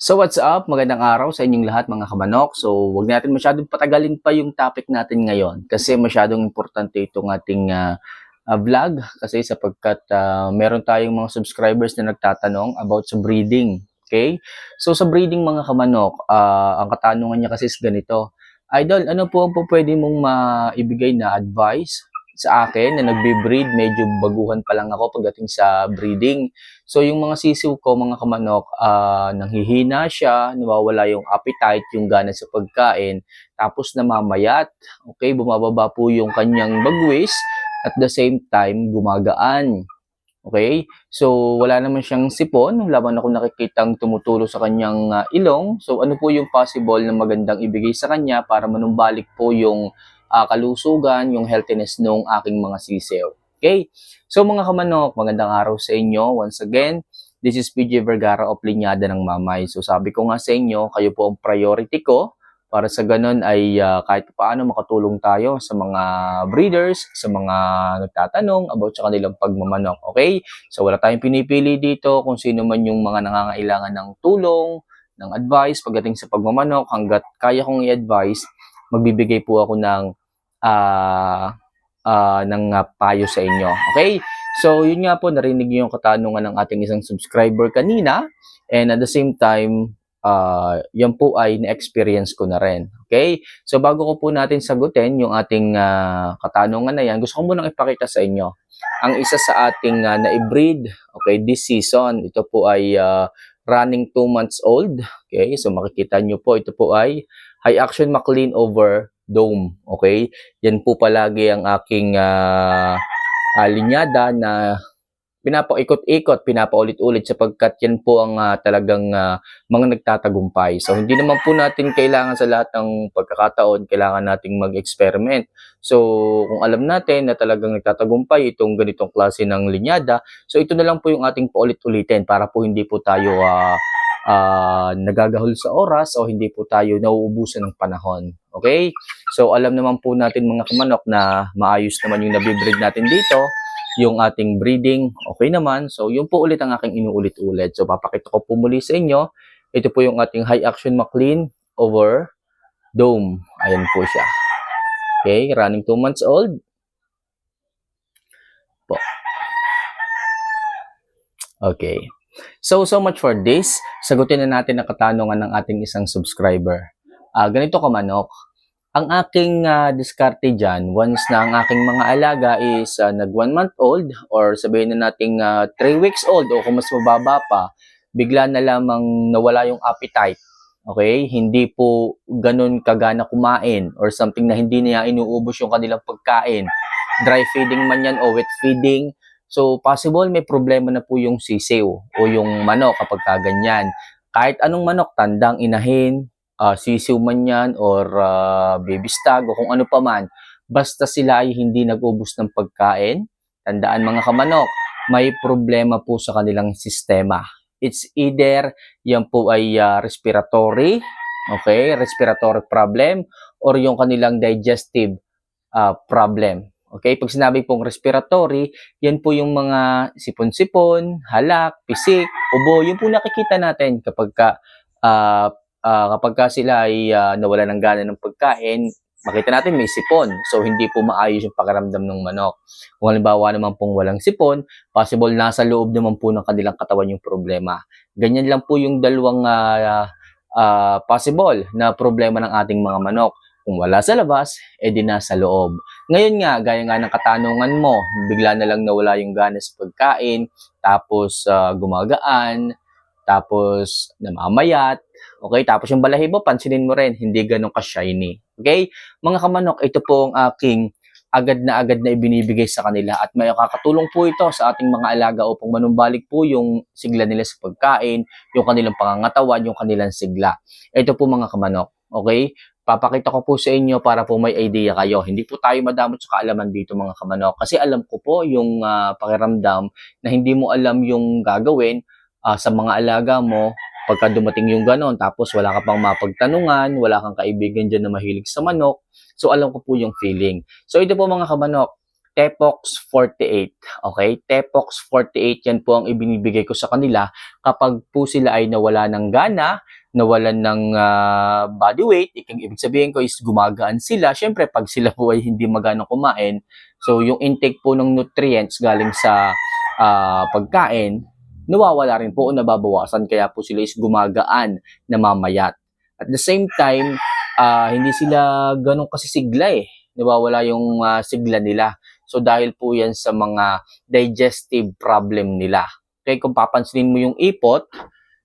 So what's up? Magandang araw sa inyong lahat mga kamanok. So wag natin masyadong patagalin pa yung topic natin ngayon kasi masyadong importante itong ating ah, ah, vlog kasi sapagkat ah, meron tayong mga subscribers na nagtatanong about sa breeding. Okay? So sa breeding mga kamanok, ah, ang katanungan niya kasi is ganito. Idol, ano po ang po pwede mong maibigay na advice sa akin na nagbe-breed, medyo baguhan pa lang ako pagdating sa breeding. So yung mga sisiw ko, mga kamanok, ah, nanghihina siya, nawawala yung appetite, yung gana sa pagkain, tapos namamayat, okay, bumababa po yung kanyang bagwis, at the same time, gumagaan. Okay? So, wala naman siyang sipon. Wala man ako nakikitang tumutulo sa kanyang ah, ilong. So, ano po yung possible na magandang ibigay sa kanya para manumbalik po yung ah, kalusugan, yung healthiness ng aking mga sisiw. Okay? So, mga kamanok, magandang araw sa inyo. Once again, this is PJ Vergara of Linyada ng Mamay. So, sabi ko nga sa inyo, kayo po ang priority ko para sa ganun ay ah, kahit paano makatulong tayo sa mga breeders, sa mga nagtatanong about sa kanilang pagmamanok. Okay? So wala tayong pinipili dito kung sino man yung mga nangangailangan ng tulong, ng advice pagdating sa pagmamanok hanggat kaya kong i-advise, magbibigay po ako ng ah ah, ng ah, payo sa inyo. Okay? So yun nga po narinig niyo yung katanungan ng ating isang subscriber kanina and at the same time ah yan po ay na-experience ko na rin. Okay? So bago ko po natin sagutin yung ating ah, katanungan na yan, gusto ko munang ipakita sa inyo ang isa sa ating ah, na-breed, okay, this season. Ito po ay ah, running 2 months old. Okay? So makikita nyo po, ito po ay high action McLean over dome. Okay? Yan po palagi ang aking ah, ah, linyada na pinapaikot-ikot, pinapaulit-ulit sapagkat yan po ang ah, talagang ah, mga nagtatagumpay. So, hindi naman po natin kailangan sa lahat ng pagkakataon, kailangan nating mag-experiment. So, kung alam natin na talagang nagtatagumpay itong ganitong klase ng linyada, so ito na lang po yung ating paulit-ulitin para po hindi po tayo ah, ah, nagagahol sa oras o hindi po tayo nauubusan ng panahon. Okay? So, alam naman po natin mga kamanok na maayos naman yung nabibreed natin dito yung ating breeding, okay naman. So, yun po ulit ang aking inuulit-ulit. So, papakita ko po muli sa inyo. Ito po yung ating high action McLean over dome. Ayan po siya. Okay, running 2 months old. Po. Okay. So, so much for this. Sagutin na natin ang katanungan ng ating isang subscriber. Ah, ganito ka manok. Ang aking ah, diskarte dyan, once na ang aking mga alaga is ah, nag 1 month old or sabihin na nating 3 weeks old o kung mas mababa pa, bigla na lamang nawala yung appetite. Okay? Hindi po ganun kagana kumain or something na hindi niya inuubos yung kanilang pagkain. Dry feeding man yan o wet feeding. So, possible may problema na po yung sisiw o yung manok kapag kaganyan. Kahit anong manok, tandang inahin, ah, sisiw man yan or ah, baby stag o kung ano pa man, basta sila ay hindi nag-ubos ng pagkain, tandaan mga kamanok, may problema po sa kanilang sistema. It's either yan po ay ah, respiratory, okay, respiratory problem, or yung kanilang digestive ah, problem. Okay, pag sinabi pong respiratory, yan po yung mga sipon-sipon, halak, pisik, ubo, yun po nakikita natin kapag ka, ah, ah, kapag ka sila ay ah, nawala ng gana ng pagkain, makita natin may sipon. So, hindi po maayos yung pakiramdam ng manok. Kung halimbawa naman pong walang sipon, possible nasa loob naman po ng kanilang katawan yung problema. Ganyan lang po yung dalawang ah, ah, possible na problema ng ating mga manok. Kung wala sa labas, edi nasa loob. Ngayon nga, gaya nga ng katanungan mo, bigla na lang nawala yung gana sa pagkain, tapos ah, gumagaan, tapos namamayat, okay? Tapos yung balahibo, pansinin mo rin, hindi ganun ka-shiny. Okay? Mga kamanok, ito po ang aking agad na agad na ibinibigay sa kanila at may kakatulong po ito sa ating mga alaga upang manumbalik po yung sigla nila sa pagkain, yung kanilang pangangatawan, yung kanilang sigla. Ito po mga kamanok, okay? Papakita ko po sa inyo para po may idea kayo. Hindi po tayo madamot sa kaalaman dito mga kamanok kasi alam ko po yung ah, pakiramdam na hindi mo alam yung gagawin ah, sa mga alaga mo pagka dumating yung ganon tapos wala ka pang mapagtanungan, wala kang kaibigan dyan na mahilig sa manok. So alam ko po yung feeling. So ito po mga kamanok, Tepox 48. Okay? Tepox 48 yan po ang ibinibigay ko sa kanila kapag po sila ay nawala ng gana, nawalan ng ah, body weight, ikang ibig sabihin ko is gumagaan sila. Siyempre, pag sila po ay hindi magano kumain, so yung intake po ng nutrients galing sa ah, pagkain, nawawala rin po o nababawasan kaya po sila is gumagaan, namamayat. At the same time, ah, hindi sila ganun kasi sigla eh. Nawawala yung ah, sigla nila. So dahil po yan sa mga digestive problem nila. Okay, kung papansinin mo yung ipot,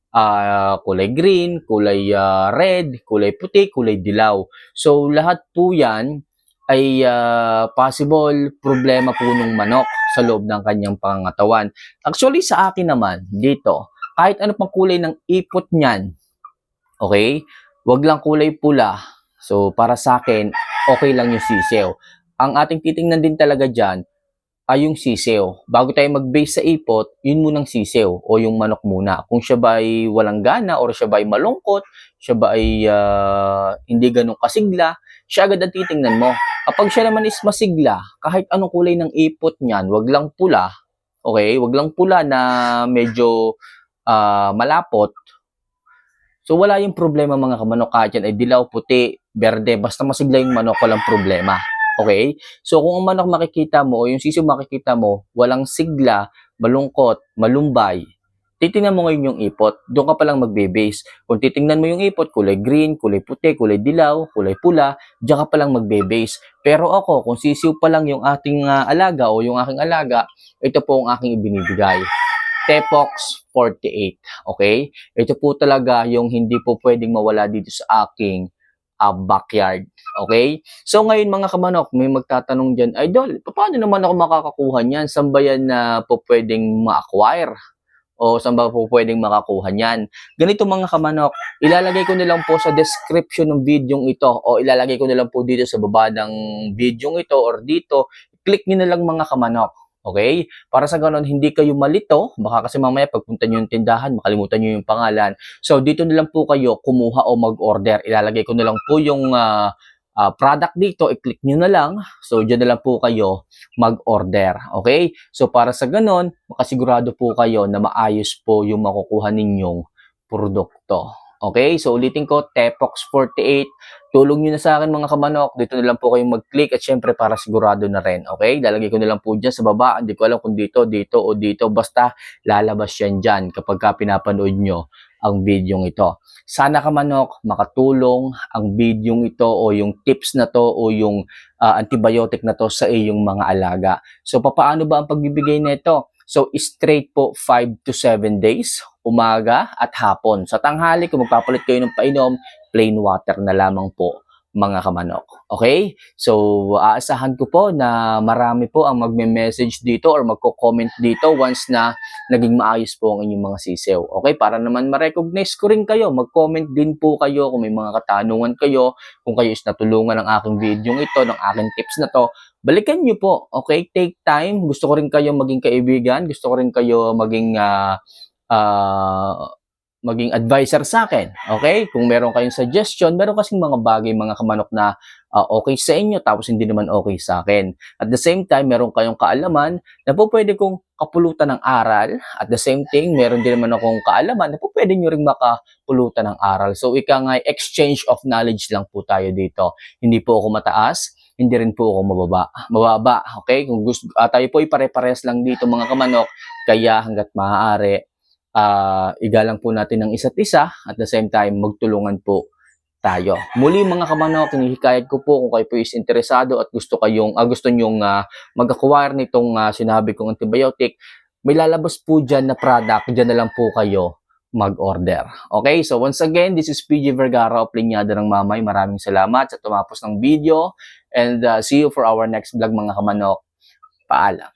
ah, kulay green, kulay ah, red, kulay puti, kulay dilaw. So lahat po yan ay ah, possible problema po ng manok sa loob ng kanyang pangangatawan. Actually sa akin naman dito, kahit ano pang kulay ng ipot niyan, okay? Wag lang kulay pula. So para sa akin, okay lang yung sisew. Ang ating titingnan din talaga diyan ay yung sisew. Bago tayo mag-base sa ipot, yun munang sisew o yung manok muna. Kung siya ba ay walang gana or siya ba ay malungkot, siya ba ay ah, hindi ganun kasigla, siya agad ang titingnan mo. Kapag siya naman is masigla, kahit anong kulay ng ipot niyan, wag lang pula, okay? Wag lang pula na medyo ah, malapot. So wala yung problema mga kamanok kahit yan ay dilaw, puti, berde, basta masigla yung manok, walang problema. Okay? So kung ang manok makikita mo yung sisiw makikita mo, walang sigla, malungkot, malumbay, titingnan mo ngayon yung ipot, doon ka palang magbe-base. Kung titingnan mo yung ipot, kulay green, kulay puti, kulay dilaw, kulay pula, diyan ka palang magbe-base. Pero ako, kung sisiw pa lang yung ating ah, alaga o yung aking alaga, ito po ang aking ibinibigay. Tepox 48. Okay? Ito po talaga yung hindi po pwedeng mawala dito sa aking ah, backyard. Okay? So ngayon mga kamanok, may magtatanong dyan, Idol, paano naman ako makakakuha niyan? Saan ba yan na po pwedeng ma-acquire? O saan ba po pwedeng makakuha niyan? Ganito mga kamanok, ilalagay ko na lang po sa description ng video ito o ilalagay ko na lang po dito sa baba ng video ito or dito. Click nyo na lang mga kamanok. Okay? Para sa ganon, hindi kayo malito. Baka kasi mamaya pagpunta nyo yung tindahan, makalimutan nyo yung pangalan. So, dito na lang po kayo kumuha o mag-order. Ilalagay ko na lang po yung ah, ah, product dito. I-click nyo na lang. So, dyan na lang po kayo mag-order. Okay? So, para sa ganon, makasigurado po kayo na maayos po yung makukuha ninyong produkto. Okay? So, ulitin ko, Tepox 48. Tulong nyo na sa akin mga kamanok. Dito na lang po kayong mag-click at syempre para sigurado na rin. Okay? Lalagay ko na lang po dyan sa baba. Hindi ko alam kung dito, dito o dito. Basta lalabas yan dyan kapag ka pinapanood nyo ang video ito. Sana kamanok makatulong ang video ito o yung tips na to o yung ah, antibiotic na to sa iyong mga alaga. So papaano ba ang pagbibigay nito? So straight po 5 to 7 days, umaga at hapon. Sa tanghali kung magpapalit kayo ng painom, plain water na lamang po mga kamanok. Okay? So, aasahan ko po na marami po ang magme-message dito or magko-comment dito once na naging maayos po ang inyong mga sisew. Okay? Para naman ma-recognize ko rin kayo, mag-comment din po kayo kung may mga katanungan kayo, kung kayo is natulungan ng aking video ito, ng aking tips na to, balikan nyo po. Okay? Take time. Gusto ko rin kayo maging kaibigan. Gusto ko rin kayo maging ah, ah, maging advisor sa akin. Okay? Kung meron kayong suggestion, meron kasing mga bagay, mga kamanok na ah, okay sa inyo tapos hindi naman okay sa akin. At the same time, meron kayong kaalaman na po pwede kong kapulutan ng aral. At the same thing, meron din naman akong kaalaman na po pwede nyo rin makapulutan ng aral. So, ika nga, exchange of knowledge lang po tayo dito. Hindi po ako mataas, hindi rin po ako mababa. Mababa, okay? Kung gusto, ah, tayo po ay pare-pares lang dito mga kamanok, kaya hanggat maaari, ah igalang po natin ng isa't isa at the same time magtulungan po tayo. Muli mga kamanok, hinihikayat ko po kung kayo po is interesado at gusto kayong ah, gusto nyong ah, mag-acquire nitong ah, sinabi kong antibiotic, may lalabas po dyan na product, dyan na lang po kayo mag-order. Okay, so once again, this is PG Vergara of Linyada ng Mamay. Maraming salamat sa tumapos ng video and ah, see you for our next vlog mga kamanok. Paalam.